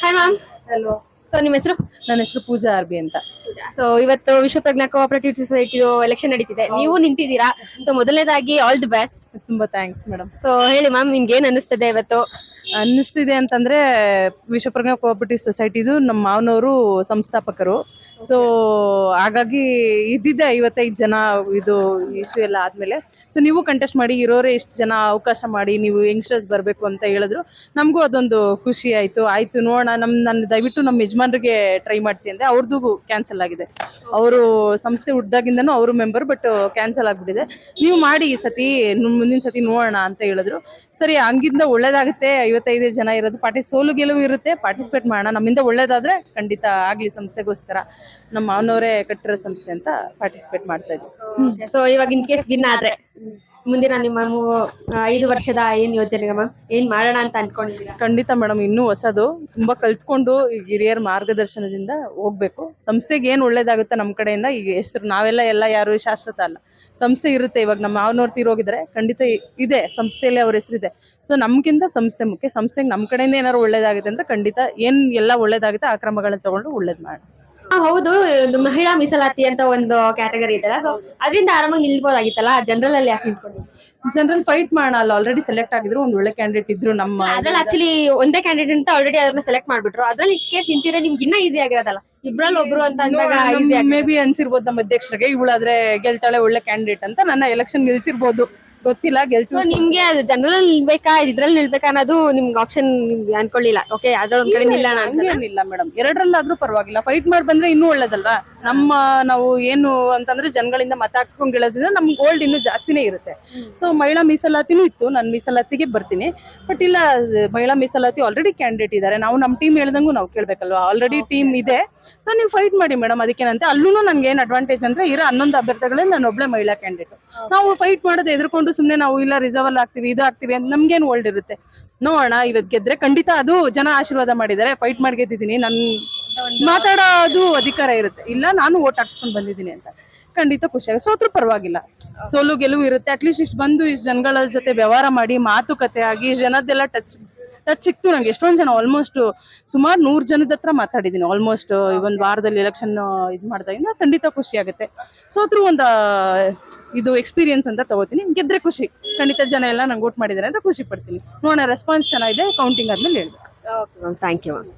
Hi ma'am hello so ನಿಮ್ಮ ಹೆಸರು? ನನ್ನ ಹೆಸರು ಪೂಜಾ ಅರ್ಬಿ ಅಂತ. ಸೊ ಇವತ್ತು ವಿಶ್ವ ಪ್ರಜ್ಞಾ ಕೋಆಪರೇಟಿವ್ ಸೊಸೈಟಿ ಎಲೆಕ್ಷನ್ ನಡೀತಿದೆ. ನೀವು ನಿಂತಿದ್ದೀರಾ? ಸೊ ಮೊದಲನೇದಾಗಿ ಆಲ್ ದಿ ಬೆಸ್ಟ್ ತುಂಬಾ ಥ್ಯಾಂಕ್ಸ್ ಮೇಡಮ್ ಸೊ ಹೇಳಿ ಮ್ಯಾಮ್ ನಿಮ್ಗೆ ಏನ್ ಅನಿಸ್ತದೆ ಇವತ್ತು? ಅನ್ನಿಸ್ತಿದೆ ಅಂತಂದ್ರೆ ವಿಶ್ವಪ್ರಜ್ಞಾ ಕೋಆಪರೇಟಿವ್ ಸೊಸೈಟಿದು ನಮ್ಮ ಮಾವನವರು ಸಂಸ್ಥಾಪಕರು. ಸೊ ಹಾಗಾಗಿ ಇದ್ದಿದ್ದೆ ಐವತ್ತೈದು ಜನ ಇದು ಇಶ್ಯೂ ಎಲ್ಲ ಆದಮೇಲೆ. ಸೊ ನೀವು ಕಂಟೆಸ್ಟ್ ಮಾಡಿ, ಇರೋರೇ ಇಷ್ಟು ಜನ ಅವಕಾಶ ಮಾಡಿ, ನೀವು ಯಂಗ್ಸ್ಟರ್ಸ್ ಬರಬೇಕು ಅಂತ ಹೇಳಿದ್ರು. ನಮಗೂ ಅದೊಂದು ಖುಷಿ ಆಯ್ತು. ಆಯ್ತು ನೋಡೋಣ ನಮ್ಮ ನನ್ನ ದಯವಿಟ್ಟು ನಮ್ಮ ಯಜಮಾನ್ರಿಗೆ ಟ್ರೈ ಮಾಡಿಸಿ ಅಂದರೆ ಅವ್ರದ್ದು ಕ್ಯಾನ್ಸಲ್ ಆಗಿದೆ. ಅವರು ಸಂಸ್ಥೆ ಹುಡ್ದಾಗಿಂದನೂ ಅವರು ಮೆಂಬರ್ ಬಟ್ ಕ್ಯಾನ್ಸಲ್ ಆಗಿಬಿಟ್ಟಿದೆ. ನೀವು ಮಾಡಿ ಈ ಸತಿ, ಮುಂದಿನ ಸತಿ ನೋಡೋಣ ಅಂತ ಹೇಳಿದ್ರು. ಸರಿ, ಹಂಗಿಂದ ಒಳ್ಳೇದಾಗುತ್ತೆ ಐವತ್ತೈದು ಜನ ಇರೋದು. ಪಾರ್ಟಿ ಸೋಲು ಗೆಲುವು ಇರುತ್ತೆ. ಪಾರ್ಟಿಸಿಪೇಟ್ ಮಾಡೋಣ. ನಮ್ಮಿಂದ ಒಳ್ಳೇದಾದ್ರೆ ಖಂಡಿತ ಆಗ್ಲಿ ಸಂಸ್ಥೆಗೋಸ್ಕರ. ನಮ್ಮ ಮಾವನವರೇ ಕಟ್ಟಿರೋ ಸಂಸ್ಥೆ ಅಂತ ಪಾರ್ಟಿಸಿಪೇಟ್ ಮಾಡ್ತಾ ಇದ್ವಿ. ಸೊ ಇವಾಗ ಇನ್ ಕೇಸ್ ವಿನ್ ಆದ್ರೆ. ಮುಂದಿನ ನಿಮ್ಮ ಐದು ವರ್ಷದ ಏನ್ ಯೋಜನೆ ಮ್ಯಾಮ್ ಏನ್ ಮಾಡೋಣ ಅಂತ ಅನ್ಕೊಂಡಿದ್ದೀರಾ? ಖಂಡಿತ ಮೇಡಮ್ ಇನ್ನೂ ಹೊಸದು. ತುಂಬಾ ಕಲ್ತ್ಕೊಂಡು ಹಿರಿಯರ ಮಾರ್ಗದರ್ಶನದಿಂದ ಹೋಗ್ಬೇಕು. ಸಂಸ್ಥೆಗೆ ಏನು ಒಳ್ಳೇದಾಗುತ್ತೆ ನಮ್ಮ ಕಡೆಯಿಂದ, ಈಗ ಹೆಸರು, ನಾವೆಲ್ಲ ಎಲ್ಲ ಯಾರು ಶಾಶ್ವತ ಅಲ್ಲ. ಸಂಸ್ಥೆ ಇರುತ್ತೆ ಇವಾಗ, ನಮ್ಮ ಮಾವನವ್ರು ತೀರೋಗಿದ್ರೆ ಖಂಡಿತ ಇದೆ. ಸಂಸ್ಥೆಯಲ್ಲಿ ಅವ್ರ ಹೆಸರಿದೆ. ಸೊ ನಮ್ಗಿಂತ ಸಂಸ್ಥೆ ಮುಖ್ಯ. ಸಂಸ್ಥೆಗೆ ನಮ್ಮ ಕಡೆಯಿಂದ ಏನಾದ್ರು ಒಳ್ಳೇದಾಗುತ್ತೆ ಅಂದ್ರೆ ಖಂಡಿತ ಏನ್ ಎಲ್ಲ ಒಳ್ಳೇದಾಗುತ್ತೆ ಆ ಕ್ರಮಗಳನ್ನ ತಗೊಂಡು ಒಳ್ಳೇದು ಮಾಡಿ ಹೌದು ಮಹಿಳಾ ಮೀಸಲಾತಿ ಅಂತ ಒಂದು ಕ್ಯಾಟಗರಿ ಇದೆಲ್ಲ ಸೊ ಅದರಿಂದ ಆರಾಮಾಗಿ ನಿಲ್ಬೋದಾಗಿತ್ತಲ್ಲ ಜನರಲ್ ಅಲ್ಲಿ ಯಾಕೆ ನಿಂತ್ಕೊಂಡಿದ್ದೆ ಜನರಲ್ ಫೈಟ್ ಮಾಡೋಣ ಅಲ್ಲಿ ಆಲ್ರೆಡಿ ಸೆಲೆಕ್ಟ್ ಆಗಿದ್ರು ಒಂದ್ ಒಳ್ಳೆ ಕ್ಯಾಂಡಿಡೇಟ್ ಇದ್ರು ನಮ್ಮ ಅದ್ರಲ್ಲಿ ಆಕ್ಚುಲಿ ಒಂದೇ ಕ್ಯಾಂಡಿಡೇಟ್ ಅಂತ ಆಲ್ರೆಡಿ ಅದನ್ನ ಸೆಲೆಕ್ಟ್ ಮಾಡ್ಬಿಟ್ರು. ಅದ್ರಲ್ಲಿ ಕೇಸ್ ನಿಂತಿದ್ರೆ ನಿಮ್ಗೆ ಇನ್ನ ಈಸಿ ಆಗಿರೋದಲ್ಲ? ಇಬ್ರಲ್ಲಿ ಒಬ್ರು ಅಂತ ಅಂದಾಗ ಈಸಿ ಮೇ ಬಿ ಅನ್ಸಿರ್ಬೋದು ನಮ್ಮ ಅಧ್ಯಕ್ಷರಿಗೆ ಇವಳಾದ್ರೆ ಗೆಲ್ತಾಳೆ ಒಳ್ಳೆ ಕ್ಯಾಂಡಿಡೇಟ್ ಅಂತ ನನ್ನ ಎಲೆಕ್ಷನ್ ಗೆಲ್ಸಿರ್ಬೋದು ಗೊತ್ತಿಲ್ಲ ಗೆಲ್ತು ಗೆಲ್ತೀವಿ ನಿಮ್ಗೆ ಅದು ಜನರಲ್ ನಿಲ್ಬೇಕಾ ಇದ್ರಲ್ಲಿ ನಿಲ್ಬೇಕಾ ಅನ್ನೋದು ನಿಮ್ಗೆ ಆಪ್ಷನ್ ನಿಮ್ಗೆ ಅನ್ಕೊಳ್ಳಿಲ್ಲ. ಓಕೆ ಅದ್ರ ಒಂದ್ ಕಡೆ ನಿಲ್ಲ ಹಂಗೇನಿಲ್ಲ ಮೇಡಮ್ ಎರಡರಲ್ಲಾದ್ರೂ ಪರವಾಗಿಲ್ಲ. ಫೈಟ್ ಮಾಡಿ ಬಂದ್ರೆ ಇನ್ನೂ ಒಳ್ಳೇದಲ್ವಾ? ನಮ್ಮ ನಾವು ಏನು ಅಂತಂದ್ರೆ ಜನಗಳಿಂದ ಮತ ಹಾಕೊಂಡ್ ಗೆಳೋದ್ರಿಂದ ನಮ್ಗೆ ಗೋಲ್ಡ್ ಇನ್ನೂ ಜಾಸ್ತಿನೇ ಇರುತ್ತೆ. ಸೊ ಮಹಿಳಾ ಮೀಸಲಾತಿನೂ ಇತ್ತು. ನಾನು ಮೀಸಲಾತಿಗೆ ಬರ್ತೀನಿ. ಬಟ್ ಇಲ್ಲ ಮಹಿಳಾ ಮೀಸಲಾತಿ ಆಲ್ರೆಡಿ ಕ್ಯಾಂಡಿಡೇಟ್ ಇದ್ದಾರೆ ನಾವು ನಮ್ಮ ಟೀಮ್ ಹೇಳ್ದಂಗೂ ನಾವು ಕೇಳ್ಬೇಕಲ್ವಾ? ಆಲ್ರೆಡಿ ಟೀಮ್ ಇದೆ. ಸೊ ನೀವು ಫೈಟ್ ಮಾಡಿ ಮೇಡಮ್ ಅದಕ್ಕೇನಂತೆ? ಅಲ್ಲೂ ನನ್ಗೆ ಏನ್ ಅಡ್ವಾಂಟೇಜ್ ಅಂದ್ರೆ ಇರೋ ಹನ್ನೊಂದು ಅಭ್ಯರ್ಥಿಗಳಲ್ಲಿ ನಾನು ಒಬ್ಳೆ ಮಹಿಳಾ ಕ್ಯಾಂಡಿಡೇಟ್ ನಾವು ಫೈಟ್ ಮಾಡೋದು ಎದ್ಕೊಂಡು ಸುಮ್ನೆ ನಾವು ಇಲ್ಲ ರಿಸರ್ವ್ ಆಗ್ತೀವಿ ಇದು ಆಗ್ತೀವಿ ಅಂತ ನಮ್ಗೇನು ಓಲ್ಡ್ ಇರುತ್ತೆ? ನೋಡೋಣ ಇವತ್ತು ಗೆದ್ರೆ ಖಂಡಿತ ಅದು ಜನ ಆಶೀರ್ವಾದ ಮಾಡಿದ್ದಾರೆ. ಫೈಟ್ ಮಾಡಿ ಗೆದ್ದಿದ್ದೀನಿ. ನನ್ ಮಾತಾಡೋದು ಅಧಿಕಾರ ಇರುತ್ತೆ. ಇಲ್ಲ, ನಾನು ಓಟ್ ಹಾಕ್ಸ್ಕೊಂಡ್ ಬಂದಿದ್ದೀನಿ ಅಂತ. ಖಂಡಿತ ಖುಷಿ ಆಗುತ್ತೆ. ಸೋತ್ರು ಪರವಾಗಿಲ್ಲ. ಸೋಲು ಗೆಲುವು ಇರುತ್ತೆ. ಅಟ್ಲೀಸ್ಟ್ ಇಷ್ಟು ಬಂದು ಇಷ್ಟು ಜನಗಳ ಜೊತೆ ವ್ಯವಹಾರ ಮಾಡಿ, ಮಾತುಕತೆ ಆಗಿ ಜನದ್ದೆಲ್ಲ ಟಚ್ ಟಚ್ ಸಿಕ್ತು ನಂಗೆ. ಎಷ್ಟೊಂದು ಜನ ಆಲ್ಮೋಸ್ಟ್ ಸುಮಾರು ನೂರು ಜನದ ಹತ್ರ ಮಾತಾಡಿದ್ದೀನಿ. ಆಲ್ಮೋಸ್ಟ್ ಈ ಒಂದು ವಾರದಲ್ಲಿ ಎಲೆಕ್ಷನ್ ಇದು ಮಾಡ್ದಾಗಿಂದ ಖಂಡಿತ ಖುಷಿ ಆಗುತ್ತೆ. ಸೋತ್ರೂ ಒಂದು ಇದು ಎಕ್ಸ್ಪೀರಿಯನ್ಸ್ ಅಂತ ತಗೋತೀನಿ. ಗೆದ್ರೆ ಖುಷಿ. ಖಂಡಿತ ಜನ ಎಲ್ಲ ನಂಗೆ ಓಟ್ ಮಾಡಿದ್ದಾರೆ ಅಂತ ಖುಷಿ ಪಡ್ತೀನಿ. ನೋಡೋಣ ರೆಸ್ಪಾನ್ಸ್ ಚೆನ್ನಾಗಿದೆ. ಕೌಂಟಿಂಗ್ ಆದ್ಮೇಲೆ ಹೇಳ್ಬೇಕು. Thank you ma'am